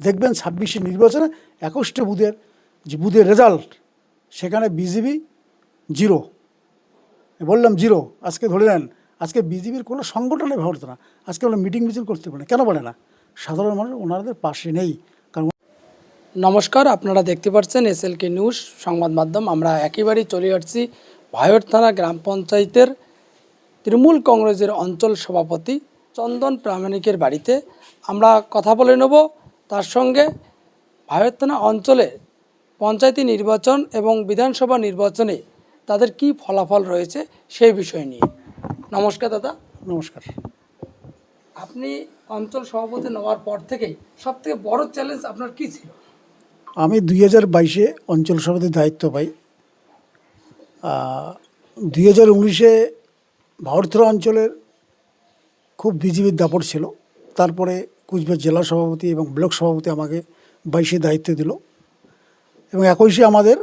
দেখবেন ছাব্বিশে নির্বাচনে একুশটা বুধের যে বুধের রেজাল্ট সেখানে বিজেপি জিরো বললাম জিরো আজকে ধরে নেন, আজকে বিজেপির কোনো সংগঠনে ভাবতো না। আজকে ওরা মিটিং মিছিল করতে পারে কেন পারে না? সাধারণ মানুষ ওনাদের পাশে নেই। কারণ নমস্কার, আপনারা দেখতে পাচ্ছেন এস এল কে নিউজ সংবাদ মাধ্যম। আমরা একেবারেই চলে আসছি ভায়র থানা গ্রাম পঞ্চায়েতের তৃণমূল কংগ্রেসের অঞ্চল সভাপতি চন্দন প্রামাণিকের বাড়িতে। আমরা কথা বলে নেব তার সঙ্গে ভায়র অঞ্চলে পঞ্চায়েতি নির্বাচন এবং বিধানসভা নির্বাচনে তাদের কি ফলাফল রয়েছে সেই বিষয় নিয়ে। নমস্কার দাদা। নমস্কার। আপনি অঞ্চল সভাপতি নেওয়ার পর থেকেই সবথেকে বড় চ্যালেঞ্জ আপনার কি ছিল? আমি দুই হাজার বাইশে অঞ্চল সভাপতির দায়িত্ব পাই। দুই হাজার উনিশে ভারতরা অঞ্চলের খুব বিজিবির দাপট ছিল। তারপরে কুচবিহার জেলা সভাপতি এবং ব্লক সভাপতি আমাকে বাইশে দায়িত্ব দিল এবং একুশে আমাদের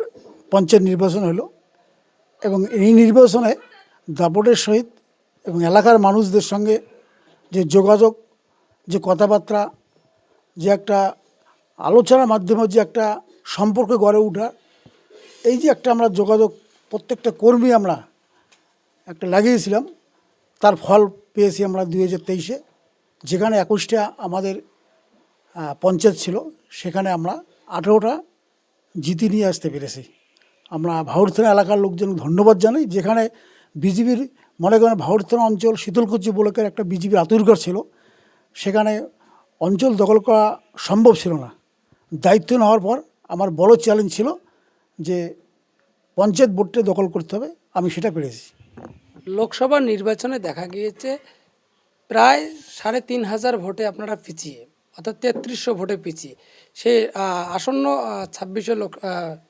পঞ্চায়েত নির্বাচন হলো এবং এই নির্বাচনে দাপটের সহিত এবং এলাকার মানুষদের সঙ্গে যে যোগাযোগ, যে কথাবার্তা, যে একটা আলোচনার মাধ্যমে যে একটা সম্পর্ক গড়ে ওঠা, এই যে একটা আমরা যোগাযোগ, প্রত্যেকটা কর্মী আমরা একটা লাগিয়েছিলাম, তার ফল পেয়েছি আমরা দুই হাজার তেইশে। যেখানে একুশটা আমাদের পঞ্চায়েত ছিল, সেখানে আমরা আঠেরোটা জিতে নিয়ে আসতে পেরেছি। আমরা ভাউরথানা এলাকার লোকজন ধন্যবাদ জানাই। যেখানে বিজেপির, মনে করেন ভাউরথানা অঞ্চল শীতলকুচি ব্লকের একটা বিজেপির আতুরঘর ছিল, সেখানে অঞ্চল দখল করা সম্ভব ছিল না। দায়িত্ব নেওয়ার পর আমার বড় চ্যালেঞ্জ ছিল যে পঞ্চায়েত বোর্ডটা দখল করতে হবে, আমি সেটা পেরেছি। লোকসভা নির্বাচনে দেখা গিয়েছে প্রায় সাড়ে তিন হাজার ভোটে আপনারা পিছিয়ে, অর্থাৎ তেত্রিশশো ভোটে পিছিয়ে। সে আসন্ন ছাব্বিশে লোক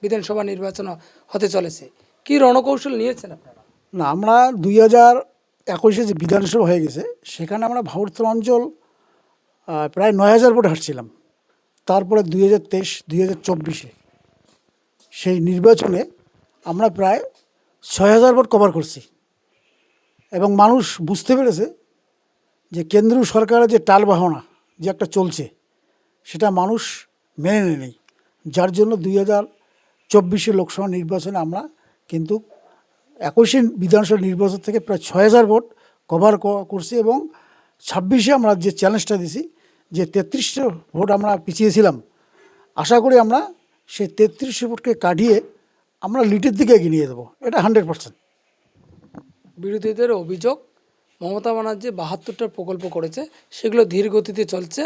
বিধানসভা নির্বাচন হতে চলেছে। কি রণকৌশল নিয়েছেন আপনারা? না, আমরা দুই হাজার একুশে যে বিধানসভা হয়ে গেছে, সেখানে আমরা ভারতের অঞ্চল প্রায় নয় হাজার ভোট হারছিলাম। তারপরে দুই হাজার তেইশ, দুই হাজার চব্বিশে সেই নির্বাচনে আমরা প্রায় ছয় হাজার ভোট কভার করছি। এবং মানুষ বুঝতে পেরেছে যে কেন্দ্রীয় সরকারের যে টালবাহনা যে একটা চলছে, সেটা মানুষ মেনে নেয়নি। যার জন্য দুই হাজার চব্বিশে লোকসভা নির্বাচনে আমরা কিন্তু একুশে বিধানসভা নির্বাচন থেকে প্রায় ছয় হাজার ভোট কভার করছি এবং ছাব্বিশে আমরা যে চ্যালেঞ্জটা দিছি, যে তেত্রিশশো ভোট আমরা পিছিয়েছিলাম, আশা করি আমরা সেই তেত্রিশশো ভোটকে কাটিয়ে আমরা লিটের দিকে এগিয়ে নিয়ে দেবো এটা হান্ড্রেড পার্সেন্ট। বিরোধীদের অভিযোগ মমতা ব্যানার্জি বাহাত্তরটা প্রকল্প করেছে, সেগুলো ধীর গতিতে চলছে,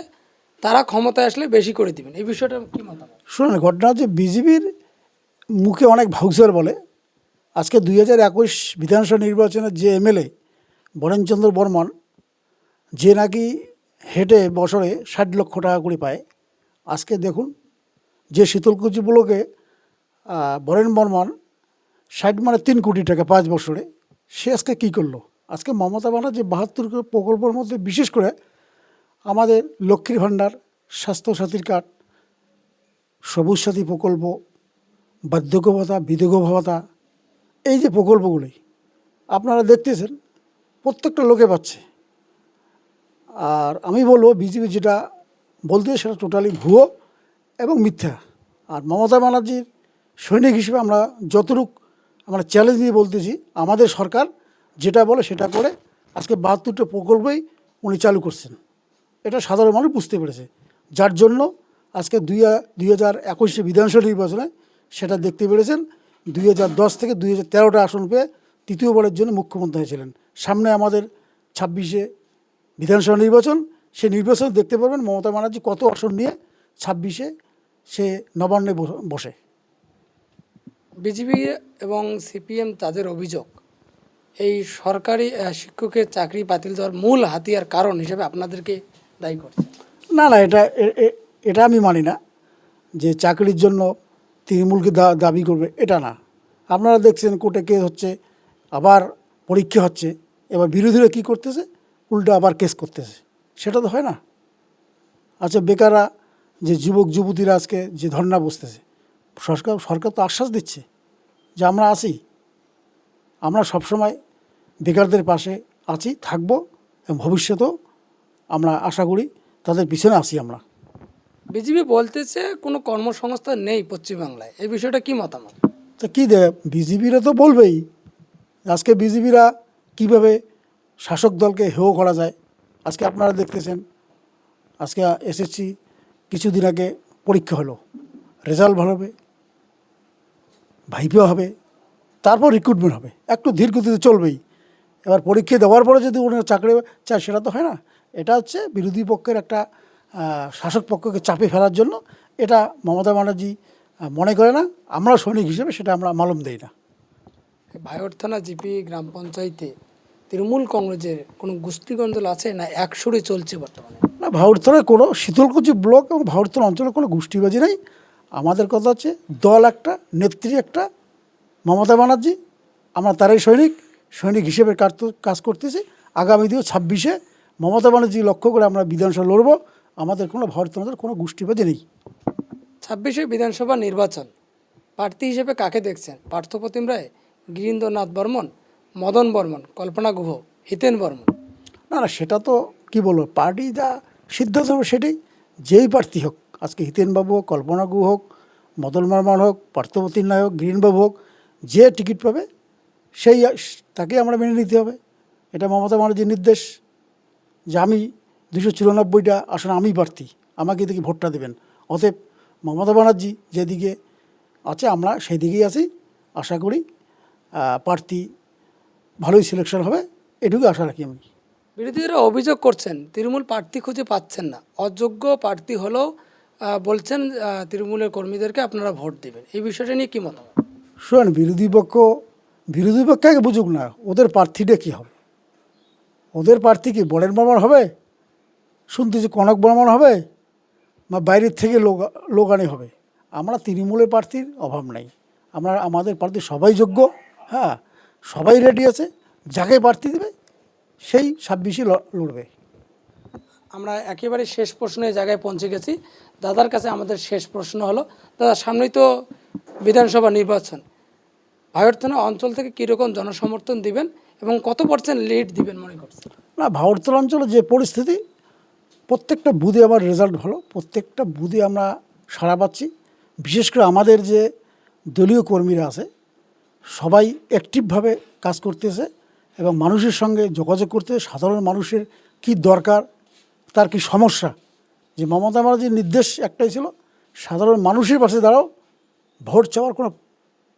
তারা ক্ষমতায় আসলে বেশি করে দিবেন। এই বিষয়টা কি মতামত? শুনুন, ঘটনা হচ্ছে বিজেপির মুখে অনেক ভাউচার বলে। আজকে দুই হাজার একুশ বিধানসভা নির্বাচনের যে এমএলএ বরেনচন্দ্র বর্মন, যে নাকি হেঁটে বছরে ষাট লক্ষ টাকা করে পায়, আজকে দেখুন যে শীতলকুচি বরেন বর্মন ষাট মানে তিন কোটি টাকা পাঁচ বছরে, সে আজকে কী করল? আজকে মমতা ব্যানার্জি বাহাত্তর প্রকল্পের মধ্যে বিশেষ করে আমাদের লক্ষ্মীর ভাণ্ডার, স্বাস্থ্যসাথীর কার্ড সবুজ সাথী প্রকল্প বার্ধক্য ভাতা বিধবা ভাতা এই যে প্রকল্পগুলি, আপনারা দেখতেছেন, প্রত্যেকটা লোকে পাচ্ছে। আর আমি বলব, বিজেপি যেটা বলতে সেটা টোটালি ভুয়ো এবং মিথ্যা। আর মমতা ব্যানার্জির সৈনিক হিসেবে আমরা যতটুক আমরা চ্যালেঞ্জ দিয়ে বলতেছি, আমাদের সরকার যেটা বলে সেটা করে আজকে বাহাত্তরটা প্রকল্পই উনি চালু করছেন। এটা সাধারণ মানুষ বুঝতে পেরেছে। যার জন্য আজকে দুই দুই হাজার একুশে বিধানসভা নির্বাচনে সেটা দেখতে পেরেছেন। দুই হাজার দশ থেকে দুই হাজার তেরোটা আসন পেয়ে তৃতীয়বারের জন্য মুখ্যমন্ত্রী হয়েছিলেন। সামনে আমাদের ছাব্বিশে বিধানসভা নির্বাচন, সে নির্বাচন দেখতে পারবেন মমতা ব্যানার্জি কত আসন নিয়ে ছাব্বিশে সে নবান্নে বসে। বিজেপি এবং সিপিএম তাদের অভিযোগ। এই সরকারি শিক্ষকের চাকরি বাতিল দেওয়ার মূল হাতিয়ার কারণ হিসেবে আপনাদেরকে দায়ী করছে। না না, এটা এটা আমি মানি না যে চাকরির জন্য তৃণমূলকে দাবি করবে, এটা না। আপনারা দেখছেন কোর্টে কেস হচ্ছে, আবার পরীক্ষা হচ্ছে, এবার বিরোধীরা কী করতেছে? উল্টো আবার কেস করতেছে। সেটা তো হয় না। আচ্ছা বেকাররা, যে যুবক, যুবতীরা আজকে যে ধর্না বসতেছে, সরকার সরকার তো আশ্বাস দিচ্ছে যে আমরা আছি। আমরা সবসময় বেকারদের পাশে আছি থাকব এবং ভবিষ্যতেও আমরা আশা করি তাদের পিছনে আছি আমরা। বিজেপি বলতেছে কোনো কর্মসংস্থান নেই পশ্চিমবাংলায়। এই বিষয়টা কি মতামত? তা কী দেবে বিজেপিরা তো বলবেই আজকে বিজেপিরা কীভাবে শাসক দলকে হেয় করা যায় আজকে আপনারা দেখতেছেন আজকে এসএসসি কিছুদিন আগে পরীক্ষা হলো রেজাল্ট ভালো হবে ভাইপেও হবে তারপর রিক্রুটমেন্ট হবে। একটু ধীর গতিতে চলবেই। এবার পরীক্ষা দেওয়ার পরে যদি ওনারা চাকরি চায় সেটা তো হয় না। এটা হচ্ছে বিরোধী পক্ষের একটা শাসক পক্ষকে চাপে ফেলার জন্য। এটা মমতা ব্যানার্জি মনে করে না। আমরা সৈনিক হিসেবে সেটা আমরা মালুম দেই না। ভাইওর থানা জিপি গ্রাম পঞ্চায়েতে তৃণমূল কংগ্রেসের কোনো গোষ্ঠীগঞ্জল আছে না একসুরে চলছে বর্তমানে? না ভাউরতলায় কোনো শীতলকুচি ব্লক এবং ভাউরতলা অঞ্চলে কোনো গোষ্ঠীবাজি নেই। আমাদের কথা হচ্ছে দল একটা নেত্রী একটা মমতা ব্যানার্জি আমরা তারাই সৈনিক সৈনিক হিসেবে কাজ- করতেছি। আগামী দিনে ছাব্বিশে মমতা ব্যানার্জি লক্ষ্য করে আমরা বিধানসভা লড়ব। আমাদের কোনো ভারতীয় কোনো গোষ্ঠীবাজি নেই। ছাব্বিশে বিধানসভা নির্বাচন প্রার্থী হিসেবে কাকে দেখছেন? পার্থপ্রতিম রায় গিরীন্দ্রনাথ বর্মন মদন বর্মন কল্পনা গুহ হিতেন বর্মন? না না সেটা তো কি বলব পার্টি যা সিদ্ধান্ত নেবে সেটাই। যেই প্রার্থী হোক আজকে হিতেনবাবু হোক কল্পনা গুহ হোক মদন বর্মন হোক পার্থপ্রতিম নায়ক হোক গ্রিনবাবু হোক যে টিকিট পাবে, সেই তাকে আমরা মেনে নিতে হবে। এটা মমতা ব্যানার্জির নির্দেশ যে আমি দুশো চুরানব্বইটা আসলে আমি প্রার্থী, আমাকে দেখি ভোটটা দেবেন। অতএব মমতা ব্যানার্জি যেদিকে আছে, আমরা সেই দিকেই আছি। আশা করি প্রার্থী ভালোই সিলেকশন হবে, এটুকু আশা রাখি আমি। বিরোধীরা অভিযোগ করছেন, তৃণমূল প্রার্থী খুঁজে পাচ্ছেন না। অযোগ্য প্রার্থী হলেও বলছেন তৃণমূলের কর্মীদেরকে আপনারা ভোট দেবেন। এই বিষয়টা নিয়ে কী মতামত? শোন, বিরোধী পক্ষ বিরোধী পক্ষ আগে বুঝুক না, ওদের প্রার্থীটা কী হবে? ওদের প্রার্থী কি বরের বর্মন হবে? শুনতেছি কনক বর্মন হবে? বা বাইরের থেকে লোক, লোকানি হবে? আমরা তৃণমূলের প্রার্থীর অভাব নাই। আমরা, আমাদের প্রার্থী সবাই যোগ্য হ্যাঁ? সবাই রেডি আছে, যাকে প্রার্থী দেবে, সেই ছাব্বিশে লড়বে। আমরা একেবারে শেষ প্রশ্নের জায়গায় পৌঁছে গেছি। দাদার কাছে আমাদের শেষ প্রশ্ন হলো, দাদা, সামনেই তো বিধানসভা নির্বাচন। ভাইয়রথানা অঞ্চল থেকে কীরকম জনসমর্থন দিবেন এবং কত পার্সেন্ট লিড দিবেন মনে করছেন? না ভারতল অঞ্চলে যে পরিস্থিতি, প্রত্যেকটা বুধে আমার রেজাল্ট ভালো, প্রত্যেকটা বুধে আমরা সাড়া পাচ্ছি। বিশেষ করে আমাদের যে দলীয় কর্মীরা আছে, সবাই অ্যাক্টিভভাবে কাজ করতেছে এবং মানুষের সঙ্গে যোগাযোগ করতে, সাধারণ মানুষের কি দরকার, তার কি সমস্যা, যে মমতা ব্যানার্জির নির্দেশ একটাই ছিল, সাধারণ মানুষের পাশে দাঁড়াও, ভোট চাওয়ার কোনো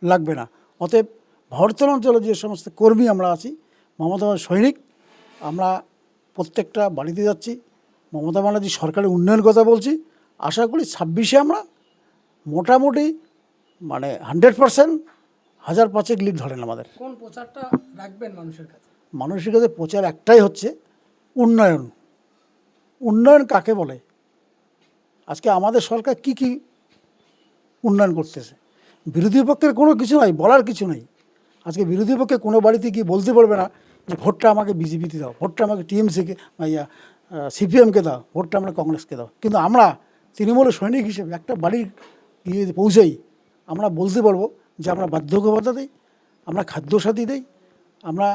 লাগবে না। অতএব ভারতের অঞ্চলে যে সমস্ত কর্মী আমরা আছি মমতা সৈনিক আমরা প্রত্যেকটা বাড়িতে যাচ্ছি মমতা ব্যানার্জি সরকারের উন্নয়নের কথা বলছি আশা করি ছাব্বিশে আমরা মোটামুটি মানে হান্ড্রেড পারসেন্ট হাজার পাঁচেক লিড ধরেন আমাদের। কোন প্রচারটা রাখবেন মানুষের কাছে? মানুষের কাছে প্রচার একটাই হচ্ছে উন্নয়ন। উন্নয়ন কাকে বলে? আজকে আমাদের সরকার কি কি উন্নয়ন করতেছে? বিরোধী পক্ষের কোনো কিছু নাই, বলার কিছু নেই। আজকে বিরোধী পক্ষে কোনো বাড়িতে গিয়ে বলতে পারবে না যে ভোটটা আমাকে বিজেপিতে দাও, ভোটটা আমাকে টিএমসিকে ইয়া সিপিএমকে দাও, ভোটটা আমরা কংগ্রেসকে দাও। কিন্তু আমরা তৃণমূলের সৈনিক হিসেবে একটা বাড়ির গিয়ে পৌঁছাই, আমরা বলতে পারব যে আমরা বার্ধক্য ভাতা দিই আমরা খাদ্যসাথী দিই, আমরা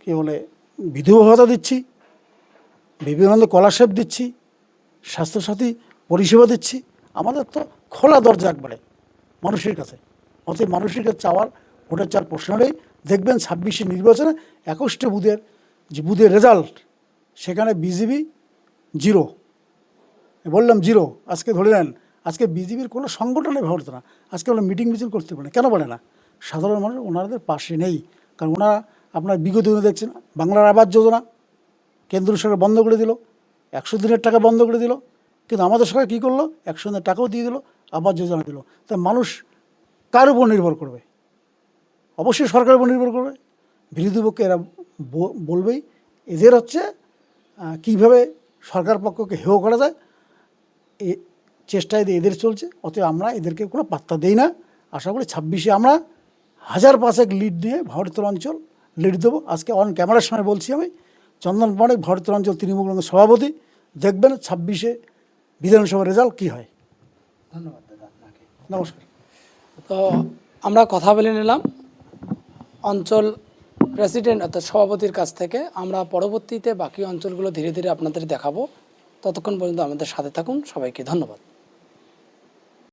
কী বলে বিধবা ভাতা দিচ্ছি, বিবেকানন্দ স্কলারশিপ দিচ্ছি, স্বাস্থ্যসাথী পরিষেবা দিচ্ছি, আমাদের তো খোলা দরজা একবারে। মানুষের কাছে। অতএব মানুষের কাছে চাওয়ার, ভোটের চার প্রশ্ন নেই। দেখবেন ছাব্বিশে নির্বাচনে একুশটা বুধের যে বুধের রেজাল্ট সেখানে বিজেপি জিরো বললাম জিরো আজকে ধরে নেন, আজকে বিজেপির কোনো সংগঠনে ভাবতো না। আজকে ওরা মিটিং মিছিল করতে পারে কেন পারে না? সাধারণ মানুষ ওনাদের পাশে নেই। কারণ ওনারা আপনার বিগত দিনে দেখছেন, বাংলার আবাস যোজনা কেন্দ্র সরকার বন্ধ করে দিল, একশো দিনের টাকা বন্ধ করে দিল। কিন্তু আমাদের সরকার কী করল? একশো দিনের টাকাও দিয়ে দিল। আবাস যোজনা দিল। তা মানুষ কার উপর নির্ভর করবে? অবশ্যই সরকারের উপর নির্ভর করবে। বিরোধী পক্ষে এরা বলবেই। এদের হচ্ছে কীভাবে সরকার পক্ষকে হেয় করা যায়, এ চেষ্টায় এদের চলছে। অতএব আমরা এদেরকে কোনো পাত্তা দেই না। আশা করি ছাব্বিশে আমরা হাজার পাঁচেক লিড নিয়ে ভারতের অঞ্চল লিড দেবো। আজকে অন ক্যামেরার সামনে বলছি আমি, চন্দন পাড়ে ভারতের অঞ্চল তৃণমূল সভাপতি। দেখবেন ছাব্বিশে বিধানসভা রেজাল্ট কী হয়। ধন্যবাদ। নমস্কার। তো আমরা কথা বলে নিলাম অঞ্চল প্রেসিডেন্ট অর্থাৎ সভাপতির কাছ থেকে। আমরা পরবর্তীতে বাকি অঞ্চলগুলো ধীরে ধীরে আপনাদের দেখাবো। ততক্ষণ পর্যন্ত আমাদের সাথে থাকুন। সবাইকে ধন্যবাদ।